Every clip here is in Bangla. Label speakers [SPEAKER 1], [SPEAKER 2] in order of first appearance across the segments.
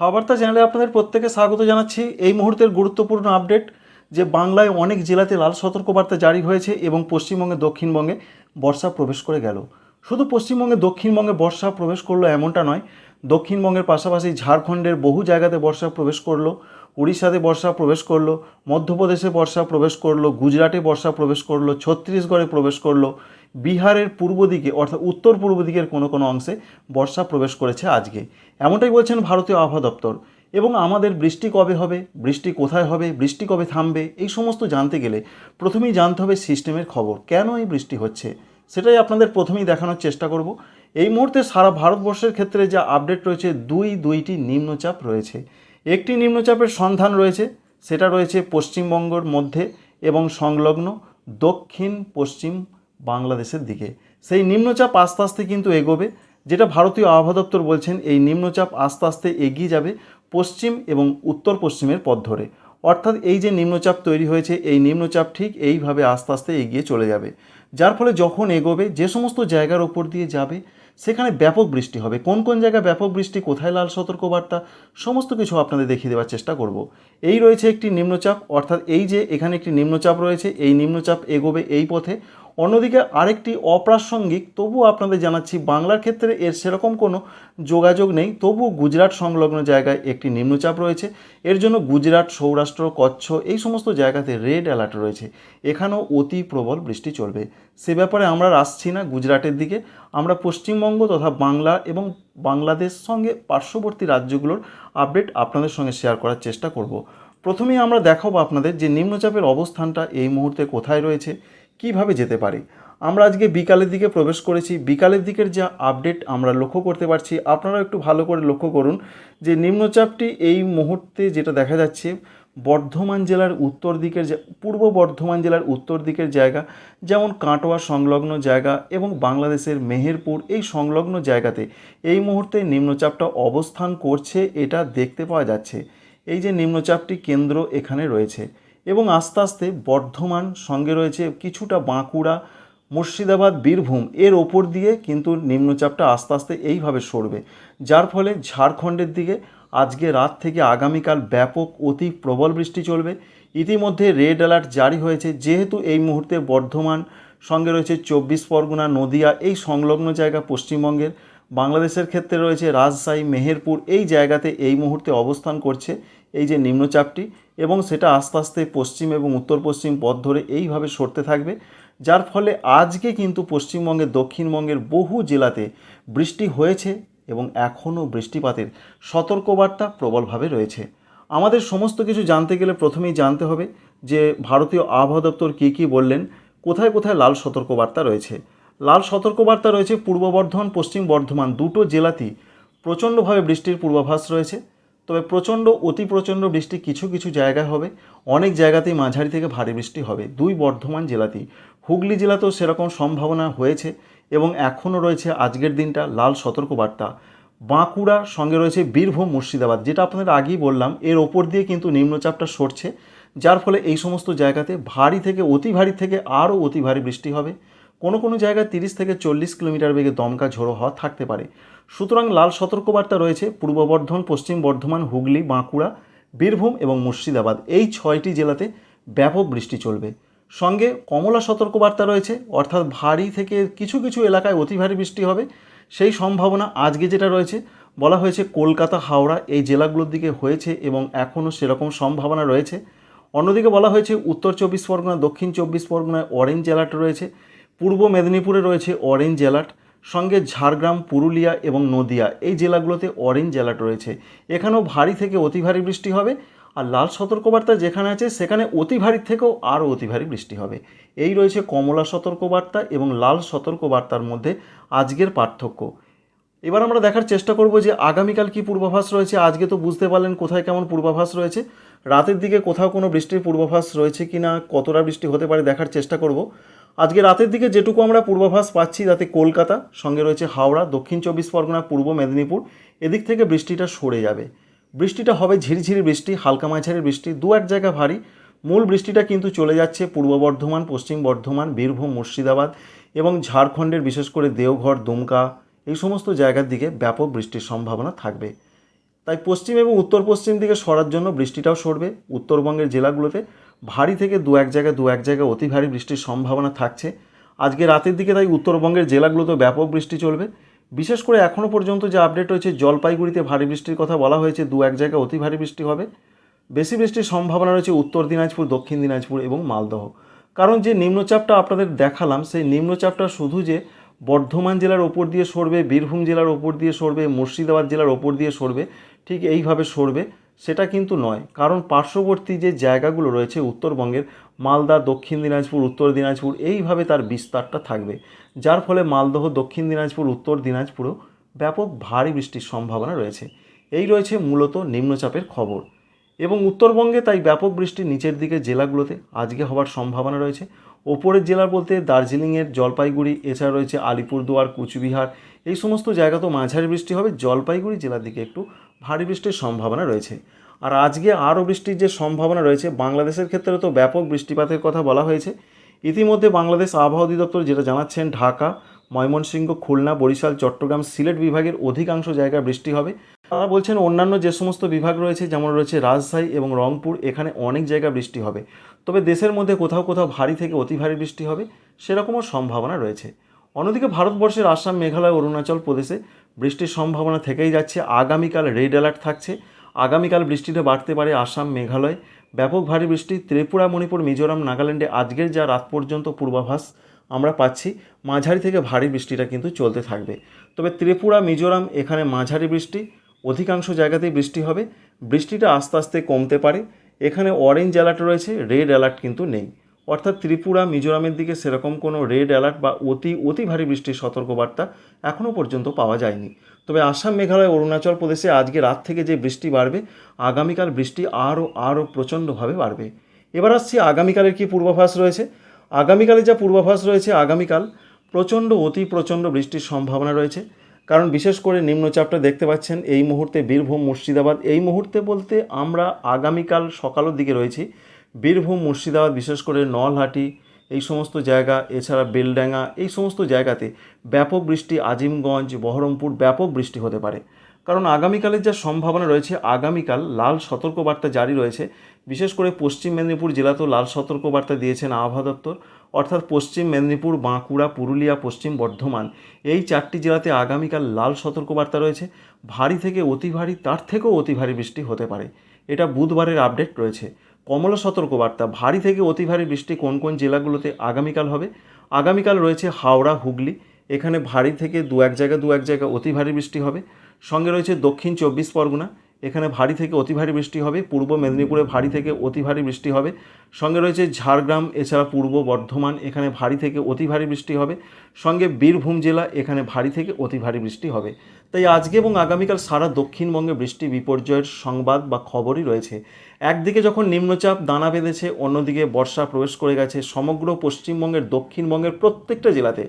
[SPEAKER 1] হাওয়াবার্তা চ্যানেলে আপনাদের প্রত্যেকে স্বাগত জানাচ্ছি। এই মুহূর্তের গুরুত্বপূর্ণ আপডেট, যে বাংলায় অনেক জেলাতে লাল সতর্কবার্তা জারি হয়েছে এবং পশ্চিমবঙ্গে, দক্ষিণবঙ্গে বর্ষা প্রবেশ করে গেল। শুধু পশ্চিমবঙ্গে, দক্ষিণবঙ্গে বর্ষা প্রবেশ করল এমনটা নয়, দক্ষিণবঙ্গের পাশাপাশি ঝাড়খণ্ডের বহু জায়গাতে বর্ষা প্রবেশ করল, উড়িষ্যাতে বর্ষা প্রবেশ করল, মধ্যপ্রদেশে বর্ষা প্রবেশ করল, গুজরাটে বর্ষা প্রবেশ করল, ছত্তিশগড়ে প্রবেশ করল বিহারের পূর্ব দিকে, অর্থাৎ উত্তর পূর্ব দিকের কোনো কোনো অংশে বর্ষা প্রবেশ করেছে আজকে। এমনটাই বলছেন ভারতীয় আবহাওয়া দপ্তর। এবং আমাদের বৃষ্টি কবে হবে, বৃষ্টি কোথায় হবে, বৃষ্টি কবে থামবে, এই সমস্ত জানতে গেলে প্রথমেই জানতে হবে সিস্টেমের খবর। কেন এই বৃষ্টি হচ্ছে? সেটাই আপনাদের প্রথমেই দেখানোর চেষ্টা করব। এই মুহূর্তে সারা ভারতবর্ষের ক্ষেত্রে যা আপডেট রয়েছে, দুই, দুইটি নিম্নচাপ রয়েছে। একটি নিম্নচাপের সন্ধান রয়েছে, সেটা রয়েছে পশ্চিমবঙ্গর মধ্যে এবং সংলগ্ন দক্ষিণ পশ্চিম বাংলাদেশের দিকে। সেই নিম্নচাপ আস্তে আস্তে কিন্তু এগোবে, যেটা ভারতীয় আবহাওয়া দপ্তর বলছেন এই নিম্নচাপ আস্তে আস্তে এগিয়ে যাবে পশ্চিম এবং উত্তর পশ্চিমের পথ ধরে। অর্থাৎ এই যে নিম্নচাপ তৈরি হয়েছে, এই নিম্নচাপ ঠিক এইভাবে আস্তে আস্তে এগিয়ে চলে যাবে। যার ফলে যখন এগোবে, যে সমস্ত জায়গার ওপর দিয়ে যাবে, সেখানে ব্যাপক বৃষ্টি হবে। কোন কোন জায়গায় ব্যাপক বৃষ্টি, কোথায় লাল সতর্কবার্তা, সমস্ত কিছু আপনাদের দেখিয়ে দেওয়ার চেষ্টা করব। এই রয়েছে একটি নিম্নচাপ, অর্থাৎ এই যে এখানে একটি নিম্নচাপ রয়েছে, এই নিম্নচাপ এগোবে এই পথে। অন্যদিকে আরেকটি অপ্রাসঙ্গিক, তবুও আপনাদের জানাচ্ছি বাংলার ক্ষেত্রে এর সেরকম কোনো যোগাযোগ নেই, তবুও গুজরাট সংলগ্ন জায়গায় একটি নিম্নচাপ রয়েছে। এর জন্য গুজরাট, সৌরাষ্ট্র, কচ্ছ এই সমস্ত জায়গাতে রেড অ্যালার্ট রয়েছে। এখানেও অতি প্রবল বৃষ্টি চলবে। সে ব্যাপারে আমরা আসছি না গুজরাটের দিকে। আমরা পশ্চিমবঙ্গ তথা বাংলা এবং বাংলাদেশ সঙ্গে পার্শ্ববর্তী রাজ্যগুলোর আপডেট আপনাদের সঙ্গে শেয়ার করার চেষ্টা করব। প্রথমেই আমরা দেখাবো আপনাদের যে নিম্নচাপের অবস্থানটা এই মুহূর্তে কোথায় রয়েছে। কীভাবে যেতে পারে? আমরা আজকে বিকালের দিকে প্রবেশ করেছি। বিকালের দিকের যা আপডেট আমরা লক্ষ্য করতে পারছি আপনারা একটু ভালো করে লক্ষ্য করুন যে নিম্নচাপটি এই মুহূর্তে যেটা দেখা যাচ্ছে, বর্ধমান জেলার উত্তর দিকের যে, পূর্ব বর্ধমান জেলার উত্তর দিকের জায়গা, যেমন কাটোয়া সংলগ্ন জায়গা এবং বাংলাদেশের মেহেরপুর, এই সংলগ্ন জায়গাতে এই মুহূর্তে নিম্নচাপটা অবস্থান করছে, এটা দেখতে পাওয়া যাচ্ছে। এই যে নিম্নচাপটি কেন্দ্র এখানে রয়েছে। এবং আস্তে আস্তে বর্ধমান সঙ্গে রয়েছে কিছুটা বাঁকুড়া, মুর্শিদাবাদ, বীরভূম। এর ওপর দিয়ে কিন্তু নিম্নচাপটা আস্তে আস্তে এইভাবে সরবে। যার ফলে ঝাড়খণ্ডের দিকে আজকে রাত থেকে আগামীকাল ব্যাপক অতি প্রবল বৃষ্টি চলবে। ইতিমধ্যে রেড অ্যালার্ট জারি হয়েছে। যেহেতু এই মুহূর্তে বর্ধমান সঙ্গে রয়েছে চব্বিশ পরগনা, নদিয়া, এই সংলগ্ন জায়গা পশ্চিমবঙ্গের। বাংলাদেশের ক্ষেত্রে রয়েছে রাজশাহী, মেহেরপুর, এই জায়গাতে এই মুহূর্তে অবস্থান করছে এই যে নিম্নচাপটি। এবং সেটা আস্তে আস্তে পশ্চিম এবং উত্তর পশ্চিম পথ ধরে এইভাবে সরতে থাকবে, যার ফলে আজকে কিন্তু পশ্চিমবঙ্গের, দক্ষিণবঙ্গের বহু জেলাতে বৃষ্টি হয়েছে এবং এখনও বৃষ্টিপাতের সতর্কবার্তা প্রবলভাবে রয়েছে। আমাদের সমস্ত কিছু জানতে গেলে প্রথমেই জানতে হবে যে ভারতীয় আবহাওয়া দপ্তর কী কী বললেন, কোথায় কোথায় লাল সতর্কবার্তা রয়েছে। লাল সতর্কবার্তা রয়েছে পূর্ব বর্ধমান, পশ্চিম বর্ধমান দুটো জেলাতেই প্রচণ্ডভাবে বৃষ্টির পূর্বাভাস রয়েছে। তবে প্রচণ্ড, অতি প্রচণ্ড বৃষ্টি কিছু কিছু জায়গায় হবে। অনেক জায়গাতেই মাঝারি থেকে ভারী বৃষ্টি হবে। দুই বর্ধমান জেলাতেই। হুগলি জেলাতেও সেরকম সম্ভাবনা হয়েছে এবং এখনও রয়েছে আজকের দিনটা লাল সতর্কবার্তা। বাঁকুড়া সঙ্গে রয়েছে বীরভূম, মুর্শিদাবাদ, যেটা আপনাদের আগেই বললাম। এর ওপর দিয়ে কিন্তু নিম্নচাপটা সরছে, যার ফলে এই সমস্ত জায়গাতে ভারী থেকে, অতি ভারী থেকে আরও অতি ভারী বৃষ্টি হবে। কোনো কোনো জায়গায় তিরিশ থেকে চল্লিশ কিলোমিটার বেগে দমকা ঝোড়ো হওয়া থাকতে পারে। সুতরাং লাল সতর্কবার্তা রয়েছে, পূর্ব বর্ধমান, পশ্চিম বর্ধমান, হুগলি, বাঁকুড়া, বীরভূম এবং মুর্শিদাবাদ। এই ছয়টি জেলাতে ব্যাপক বৃষ্টি চলবে। সঙ্গে কমলা সতর্কবার্তা রয়েছে, অর্থাৎ ভারী থেকে কিছু কিছু এলাকায় অতি ভারী বৃষ্টি হবে। সেই সম্ভাবনা আজকে যেটা রয়েছে, বলা হয়েছে কলকাতা, হাওড়া এই জেলাগুলোর দিকে হয়েছে এবং এখনও সেরকম সম্ভাবনা রয়েছে। অন্যদিকে বলা হয়েছে, উত্তর চব্বিশ পরগনা, দক্ষিণ চব্বিশ পরগনায় অরেঞ্জ অ্যালার্ট রয়েছে। পূর্ব মেদিনীপুরে রয়েছে অরেঞ্জ অ্যালার্ট সঙ্গে ঝাড়গ্রাম, পুরুলিয়া এবং নদিয়া। এই জেলাগুলোতে অরেঞ্জ অ্যালার্ট রয়েছে। এখানেও ভারী থেকে অতি ভারী বৃষ্টি হবে। আর লাল সতর্কবার্তা যেখানে আছে, সেখানে অতি ভারী থেকেও আরও অতি ভারী বৃষ্টি হবে। এই রয়েছে কমলা সতর্কবার্তা এবং লাল সতর্কবার্তার মধ্যে আজকের পার্থক্য। এবার আমরা দেখার চেষ্টা করব যে আগামীকাল কি পূর্বাভাস রয়েছে। আজকে তো বুঝতে পারলেন কোথায় কেমন পূর্বাভাস রয়েছে। রাতের দিকে কোথাও কোনো বৃষ্টির পূর্বাভাস রয়েছে কি না কতটা বৃষ্টি হতে পারে দেখার চেষ্টা করব। আজকে রাতের দিকে যেটুকু আমরা পূর্বাভাস পাচ্ছি, তাতে কলকাতা, সঙ্গে রয়েছে হাওড়া, দক্ষিণ চব্বিশ পরগনা, পূর্ব মেদিনীপুর, এদিক থেকে বৃষ্টিটা সরে যাবে। বৃষ্টিটা হবে ঝিরিঝিরি বৃষ্টি, হালকা মাঝারি বৃষ্টি, দু এক জায়গা ভারী। মূল বৃষ্টিটা কিন্তু চলে যাচ্ছে পূর্ব বর্ধমান, পশ্চিম বর্ধমান, বীরভূম, মুর্শিদাবাদ এবং ঝাড়খণ্ডের বিশেষ করে দেওঘর, দুমকা, এই সমস্ত জায়গার দিকে ব্যাপক বৃষ্টির সম্ভাবনা থাকবে। তাই পশ্চিম এবং উত্তর পশ্চিম দিকে সরার জন্য বৃষ্টিটাও সরবে। উত্তরবঙ্গের জেলাগুলোতে ভারী থেকে দু এক জায়গায় দু এক জায়গায় অতি ভারী বৃষ্টির সম্ভাবনা থাকছে। আজকে রাতের দিকে তাই উত্তরবঙ্গের জেলাগুলোতে ব্যাপক বৃষ্টি চলবে। বিশেষ করে এখনও পর্যন্ত যে আপডেট হয়েছে জলপাইগুড়িতে ভারী বৃষ্টির কথা বলা হয়েছে, দু এক জায়গায় অতি ভারী বৃষ্টি হবে। বেশি বৃষ্টির সম্ভাবনা রয়েছে উত্তর দিনাজপুর, দক্ষিণ দিনাজপুর এবং মালদহ। কারণ যে নিম্নচাপটা আপনাদের দেখালাম, সেই নিম্নচাপটা শুধু যে বর্ধমান জেলার ওপর দিয়ে সরবে, বীরভূম জেলার ওপর দিয়ে সরবে, মুর্শিদাবাদ জেলার ওপর দিয়ে সরবে, ঠিক এইভাবে সরবে। সেটা কিন্তু নয়। কারণ পার্শ্ববর্তী যে জায়গাগুলো রয়েছে উত্তরবঙ্গের, মালদা, দক্ষিণ দিনাজপুর, উত্তর দিনাজপুর, এইভাবে তার বিস্তারটা থাকবে। যার ফলে মালদহ, দক্ষিণ দিনাজপুর, উত্তর দিনাজপুরেও ব্যাপক ভারী বৃষ্টির সম্ভাবনা রয়েছে। এই রয়েছে মূলত নিম্নচাপের খবর। এবং উত্তরবঙ্গে তাই ব্যাপক বৃষ্টি নিচের দিকে জেলাগুলোতে আজকে হওয়ার সম্ভাবনা রয়েছে। ওপরের জেলা বলতে দার্জিলিংয়ের জলপাইগুড়ি, এছাড়া রয়েছে আলিপুরদুয়ার, কুচবিহার, এই সমস্ত জায়গাতেও মাঝারি বৃষ্টি হবে। জলপাইগুড়ি জেলার দিকে একটু ভারী বৃষ্টির সম্ভাবনা রয়েছে। আর আজকে আরও বৃষ্টির যে সম্ভাবনা রয়েছে, বাংলাদেশের ক্ষেত্রে তো ব্যাপক বৃষ্টিপাতের কথা বলা হয়েছে। ইতিমধ্যে বাংলাদেশ আবহাওয়া অধিদপ্তর যেটা জানাচ্ছেন, ঢাকা, ময়মনসিংহ, খুলনা, বরিশাল, চট্টগ্রাম, সিলেট বিভাগের অধিকাংশ জায়গায় বৃষ্টি হবে। তারা বলছেন অন্যান্য যে সমস্ত বিভাগ রয়েছে, যেমন রয়েছে রাজশাহী এবং রংপুর, এখানে অনেক জায়গায় বৃষ্টি হবে। তবে দেশের মধ্যে কোথাও কোথাও ভারী থেকে অতি ভারী বৃষ্টি হবে, সেরকমও সম্ভাবনা রয়েছে। অন্যদিকে ভারতবর্ষের আসাম, মেঘালয়, অরুণাচল প্রদেশে বৃষ্টির সম্ভাবনা থেকেই যাচ্ছে। আগামীকাল রেড অ্যালার্ট থাকছে। আগামীকাল বৃষ্টিটা বাড়তে পারে আসাম, মেঘালয়। ব্যাপক ভারী বৃষ্টি ত্রিপুরা, মণিপুর, মিজোরাম, নাগাল্যান্ডে আজকের যা রাত পর্যন্ত পূর্বাভাস আমরা পাচ্ছি, মাঝারি থেকে ভারী বৃষ্টিটা কিন্তু চলতে থাকবে। তবে ত্রিপুরা, মিজোরাম এখানে মাঝারি বৃষ্টি, অধিকাংশ জায়গাতেই বৃষ্টি হবে। বৃষ্টিটা আস্তে আস্তে কমতে পারে। এখানে অরেঞ্জ অ্যালার্ট রয়েছে রেড অ্যালার্ট কিন্তু নেই। অর্থাৎ ত্রিপুরা, মিজোরামের দিকে সেরকম কোনো রেড অ্যালার্ট বা অতি অতি ভারী বৃষ্টির সতর্কবার্তা এখনও পর্যন্ত পাওয়া যায়নি। তবে আসাম, মেঘালয়, অরুণাচল প্রদেশে আজকে রাত থেকে যে বৃষ্টি বাড়বে, আগামীকাল বৃষ্টি আরও আরও প্রচণ্ডভাবে বাড়বে। এবার আসছি আগামীকালের কি পূর্বাভাস রয়েছে? আগামীকালে যা পূর্বাভাস রয়েছে আগামীকাল, প্রচণ্ড, অতি প্রচণ্ড বৃষ্টির সম্ভাবনা রয়েছে। কারণ বিশেষ করে নিম্নচাপটা দেখতে পাচ্ছেন এই মুহূর্তে বীরভূম, মুর্শিদাবাদ। এই মুহূর্তে বলতে আমরা আগামীকাল সকালের দিকে রয়েছি। বীরভূম, মুর্শিদাবাদ, বিশেষ করে নলহাটি, এই সমস্ত জায়গা, এছাড়া বেলডাঙ্গা, এই সমস্ত জায়গাতে ব্যাপক বৃষ্টি, আজিমগঞ্জ, বহরমপুর ব্যাপক বৃষ্টি হতে পারে। কারণ আগামীকালের যা সম্ভাবনা রয়েছে, আগামীকাল লাল সতর্কবার্তা জারি রয়েছে। বিশেষ করে পশ্চিম মেদিনীপুর জেলাতেও লাল সতর্কবার্তা দিয়েছেন আবহাওয়া দপ্তর। অর্থাৎ পশ্চিম মেদিনীপুর, বাঁকুড়া, পুরুলিয়া, পশ্চিম বর্ধমান, এই চারটি জেলাতে আগামীকাল লাল সতর্কবার্তা রয়েছে। ভারী থেকে অতি ভারী, তার থেকেও অতি ভারী বৃষ্টি হতে পারে। এটা বুধবারের আপডেট রয়েছে। কমলা সতর্কবার্তা। ভারী থেকে অতি ভারী বৃষ্টি কোন কোন জেলাগুলোতে আগামীকাল হবে? আগামীকাল রয়েছে হাওড়া, হুগলি। এখানে ভারী থেকে দু এক জায়গা, দু এক জায়গা অতি ভারী বৃষ্টি হবে। সঙ্গে রয়েছে দক্ষিণ চব্বিশ পরগনা। এখানে ভারী থেকে অতি ভারী বৃষ্টি হবে। পূর্ব মেদিনীপুরে ভারী থেকে অতি ভারী বৃষ্টি হবে। সঙ্গে রয়েছে ঝাড়গ্রাম, এছাড়া পূর্ব বর্ধমান, এখানে ভারী থেকে অতি ভারী বৃষ্টি হবে। সঙ্গে বীরভূম জেলা, এখানে ভারী থেকে অতি ভারী বৃষ্টি হবে। তাই আজকে এবং আগামীকাল সারা দক্ষিণবঙ্গে বৃষ্টি বিপর্যয়ের সংবাদ বা খবরই রয়েছে। একদিকে যখন নিম্নচাপ দানা বেঁধেছে, অন্যদিকে বর্ষা প্রবেশ করে গেছে সমগ্র পশ্চিমবঙ্গের দক্ষিণবঙ্গের প্রত্যেকটা জেলাতে।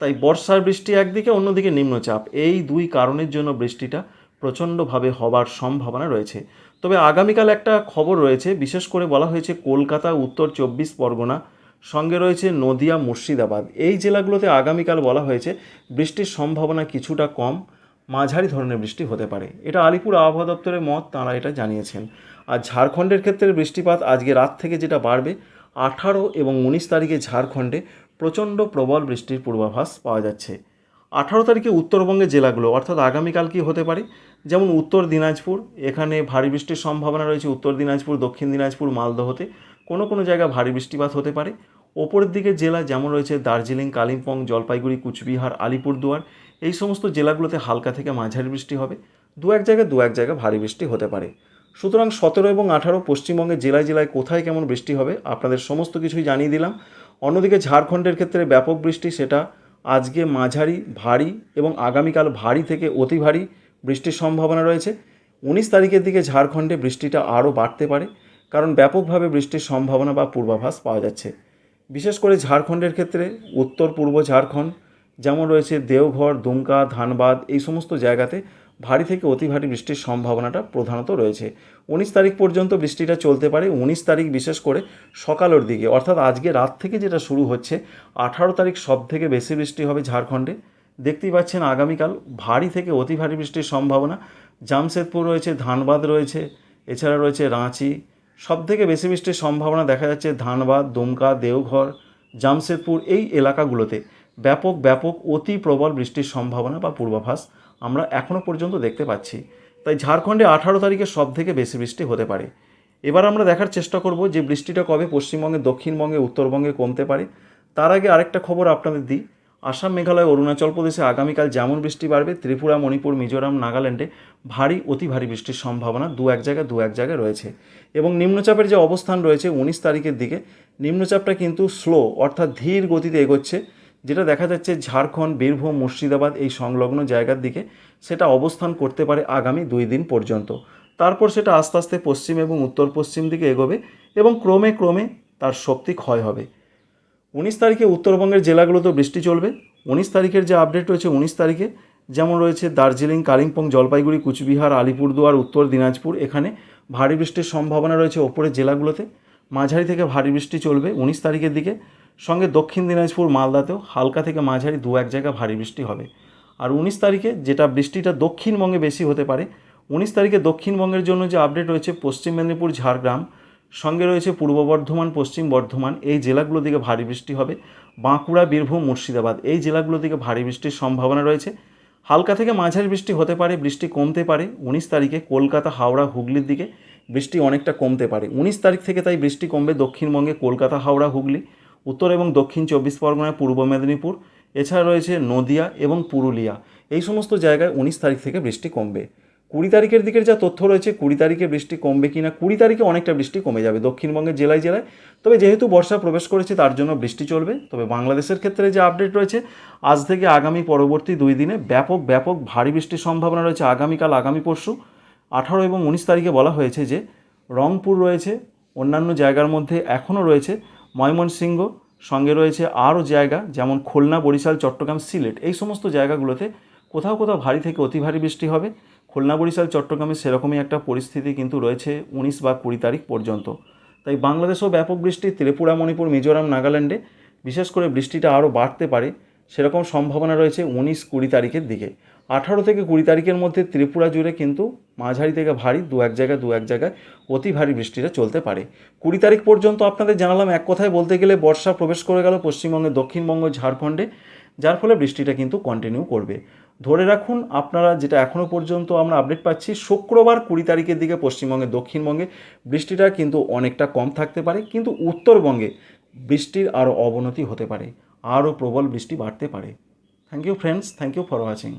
[SPEAKER 1] তাই বর্ষার বৃষ্টি একদিকে, অন্যদিকে নিম্নচাপ। এই দুই কারণের জন্য বৃষ্টিটা প্রচণ্ডভাবে হবার সম্ভাবনা রয়েছে। তবে আগামীকাল একটা খবর রয়েছে, বিশেষ করে বলা হয়েছে কলকাতা, উত্তর চব্বিশ পরগনা, সঙ্গে রয়েছে নদিয়া, মুর্শিদাবাদ। এই জেলাগুলোতে আগামীকাল বলা হয়েছে বৃষ্টির সম্ভাবনা কিছুটা কম। মাঝারি ধরনের বৃষ্টি হতে পারে। এটা আলিপুর আবহাওয়া দপ্তরের মত, তাঁরা এটা জানিয়েছেন। আর ঝাড়খণ্ডের ক্ষেত্রে বৃষ্টিপাত আজকে রাত থেকে যেটা বাড়বে, আঠারো এবং উনিশ তারিখে ঝাড়খণ্ডে প্রচণ্ড প্রবল বৃষ্টির পূর্বাভাস পাওয়া যাচ্ছে। আঠারো তারিখে উত্তরবঙ্গের জেলাগুলো, অর্থাৎ আগামীকাল কি হতে পারে? যেমন উত্তর দিনাজপুর, এখানে ভারী বৃষ্টির সম্ভাবনা রয়েছে উত্তর দিনাজপুর, দক্ষিণ দিনাজপুর, মালদহতে। কোনো কোনো জায়গায় ভারী বৃষ্টিপাত হতে পারে। ওপরের দিকে জেলা যেমন রয়েছে দার্জিলিং, কালিম্পং, জলপাইগুড়ি, কুচবিহার, আলিপুরদুয়ার এই সমস্ত জেলাগুলোতে হালকা থেকে মাঝারি বৃষ্টি হবে। দু এক জায়গায় দু এক জায়গায় ভারী বৃষ্টি হতে পারে। সুতরাং সতেরো এবং আঠারো পশ্চিমবঙ্গের জেলায় জেলায় কোথায় কেমন বৃষ্টি হবে আপনাদের সমস্ত কিছুই জানিয়ে দিলাম। অন্যদিকে ঝাড়খণ্ডের ক্ষেত্রে ব্যাপক বৃষ্টি, সেটা আজকে মাঝারি, ভারী এবং আগামীকাল ভারী থেকে অতি ভারী বৃষ্টির সম্ভাবনা রয়েছে। উনিশ তারিখের দিকে ঝাড়খণ্ডে বৃষ্টিটা আরও বাড়তে পারে, কারণ ব্যাপকভাবে বৃষ্টির সম্ভাবনা বা পূর্বাভাস পাওয়া যাচ্ছে। বিশেষ করে ঝাড়খণ্ডের ক্ষেত্রে উত্তর পূর্ব ঝাড়খণ্ড যেমন রয়েছে দেওঘর, দুমকা, ধানবাদ, এই সমস্ত জায়গাতে ভারী থেকে অতি ভারী বৃষ্টির সম্ভাবনাটা প্রধানত রয়েছে। উনিশ তারিখ পর্যন্ত বৃষ্টিটা চলতে পারে, উনিশ তারিখ বিশেষ করে সকালের দিকে। অর্থাৎ আজকে রাত থেকে যেটা শুরু হচ্ছে, আঠারো তারিখ সব থেকে বেশি বৃষ্টি হবে ঝাড়খণ্ডে। দেখতেই পাচ্ছেন আগামীকাল ভারী থেকে অতি ভারী বৃষ্টির সম্ভাবনা। জামশেদপুর রয়েছে, ধানবাদ রয়েছে, এছাড়া রয়েছে রাঁচি। সব থেকে বেশি বৃষ্টির সম্ভাবনা দেখা যাচ্ছে ধানবাদ, দুমকা, দেওঘর, জামশেদপুর এই এলাকাগুলোতে। ব্যাপক ব্যাপক, অতি প্রবল বৃষ্টির সম্ভাবনা বা পূর্বাভাস আমরা এখনও পর্যন্ত দেখতে পাচ্ছি। তাই ঝাড়খণ্ডে আঠারো তারিখে সব থেকে বেশি বৃষ্টি হতে পারে। এবার আমরা দেখার চেষ্টা করব যে বৃষ্টিটা কবে পশ্চিমবঙ্গে, দক্ষিণবঙ্গে, উত্তরবঙ্গে কমতে পারে। তার আগে আরেকটা খবর আপনাদের দিই। আসাম, মেঘালয়, অরুণাচল প্রদেশে আগামীকাল যেমন বৃষ্টি বাড়বে, ত্রিপুরা, মণিপুর, মিজোরাম, নাগাল্যান্ডে ভারী, অতি ভারী বৃষ্টির সম্ভাবনা দু এক জায়গায়, দু এক জায়গায় রয়েছে। এবং নিম্নচাপের যে অবস্থান রয়েছে উনিশ তারিখের দিকে, নিম্নচাপটা কিন্তু স্লো অর্থাৎ ধীর গতিতে এগোচ্ছে। যেটা দেখা যাচ্ছে ঝাড়খণ্ড, বীরভূম, মুর্শিদাবাদ এই সংলগ্ন জায়গার দিকে সেটা অবস্থান করতে পারে আগামী দুই দিন পর্যন্ত। তারপর সেটা আস্তে আস্তে পশ্চিম এবং উত্তর পশ্চিম দিকে এগোবে এবং ক্রমে ক্রমে তার শক্তি ক্ষয় হবে। উনিশ তারিখে উত্তরবঙ্গের জেলাগুলোতেও বৃষ্টি চলবে। উনিশ তারিখের যে আপডেট রয়েছে উনিশ তারিখে যেমন রয়েছে দার্জিলিং, কালিম্পং, জলপাইগুড়ি, কুচবিহার, আলিপুরদুয়ার, উত্তর দিনাজপুর, এখানে ভারী বৃষ্টির সম্ভাবনা রয়েছে ওপরের জেলাগুলোতে। মাঝারি থেকে ভারী বৃষ্টি চলবে উনিশ তারিখের দিকে। সঙ্গে দক্ষিণ দিনাজপুর মালদাতেও হালকা থেকে মাঝারি দু এক জায়গা ভারী বৃষ্টি হবে। আর উনিশ তারিখে যেটা বৃষ্টিটা দক্ষিণবঙ্গে বেশি হতে পারে, উনিশ তারিখে দক্ষিণবঙ্গের জন্য যে আপডেট রয়েছে পশ্চিম মেদিনীপুর, ঝাড়গ্রাম, সঙ্গে রয়েছে পূর্ব বর্ধমান, পশ্চিম বর্ধমান, এই জেলাগুলো দিকে ভারী বৃষ্টি হবে। বাঁকুড়া, বীরভূম, মুর্শিদাবাদ, এই জেলাগুলো দিকে ভারী বৃষ্টির সম্ভাবনা রয়েছে। হালকা থেকে মাঝারি বৃষ্টি হতে পারে, বৃষ্টি কমতে পারে, উনিশ তারিখে কলকাতা, হাওড়া, হুগলির দিকে বৃষ্টি অনেকটা কমতে পারে। উনিশ তারিখ থেকে তাই বৃষ্টি কমবে দক্ষিণবঙ্গে কলকাতা, হাওড়া, হুগলি উত্তর এবং দক্ষিণ চব্বিশ পরগনায় পূর্ব মেদিনীপুর, এছাড়া রয়েছে নদিয়া এবং পুরুলিয়া। এই সমস্ত জায়গায় উনিশ তারিখ থেকে বৃষ্টি কমবে। কুড়ি তারিখের দিকের যা তথ্য রয়েছে, কুড়ি তারিখে বৃষ্টি কমবে কি না কুড়ি তারিখে অনেকটা বৃষ্টি কমে যাবে দক্ষিণবঙ্গের জেলায় জেলায়। তবে যেহেতু বর্ষা প্রবেশ করেছে, তার জন্য বৃষ্টি চলবে। তবে বাংলাদেশের ক্ষেত্রে যে আপডেট রয়েছে, আজ থেকে আগামী পরবর্তী দুই দিনে ব্যাপক ব্যাপক ভারী বৃষ্টির সম্ভাবনা রয়েছে আগামীকাল, আগামী পরশু। আঠারো এবং উনিশ তারিখে বলা হয়েছে যে রংপুর রয়েছে, অন্যান্য জায়গার মধ্যে এখনও রয়েছে ময়মনসিংহ, সঙ্গে রয়েছে আরও জায়গা যেমন খুলনা, বরিশাল, চট্টগ্রাম, সিলেট। এই সমস্ত জায়গাগুলোতে কোথাও কোথাও ভারী থেকে অতি ভারী বৃষ্টি হবে। খুলনা, বরিশাল, চট্টগ্রামে সেরকমই একটা পরিস্থিতি কিন্তু রয়েছে উনিশ বা কুড়ি তারিখ পর্যন্ত। তাই বাংলাদেশেও ব্যাপক বৃষ্টি ত্রিপুরা, মণিপুর, মিজোরাম, নাগাল্যান্ডে। বিশেষ করে বৃষ্টিটা আরও বাড়তে পারে, সেরকম সম্ভাবনা রয়েছে উনিশ কুড়ি তারিখের দিকে। আঠারো থেকে কুড়ি তারিখের মধ্যে ত্রিপুরা জুড়ে কিন্তু মাঝারি থেকে ভারী, দু এক জায়গায়, দু এক জায়গায় অতি ভারী বৃষ্টিটা চলতে পারে। কুড়ি তারিখ পর্যন্ত আপনাদের জানালাম এক কথায় বলতে গেলে বর্ষা প্রবেশ করে গেল পশ্চিমবঙ্গে দক্ষিণবঙ্গ, ঝাড়খণ্ডে, যার ফলে বৃষ্টিটা কিন্তু কন্টিনিউ করবে। ধরে রাখুন, আপনারা যেটা এখনও পর্যন্ত আমরা আপডেট পাচ্ছি, শুক্রবার কুড়ি তারিখের দিকে পশ্চিমবঙ্গে দক্ষিণবঙ্গে বৃষ্টিটা কিন্তু অনেকটা কম থাকতে পারে, কিন্তু উত্তরবঙ্গে বৃষ্টির আরও অবনতি হতে পারে আরও প্রবল বৃষ্টি বাড়তে পারে। Thank you friends thank you for watching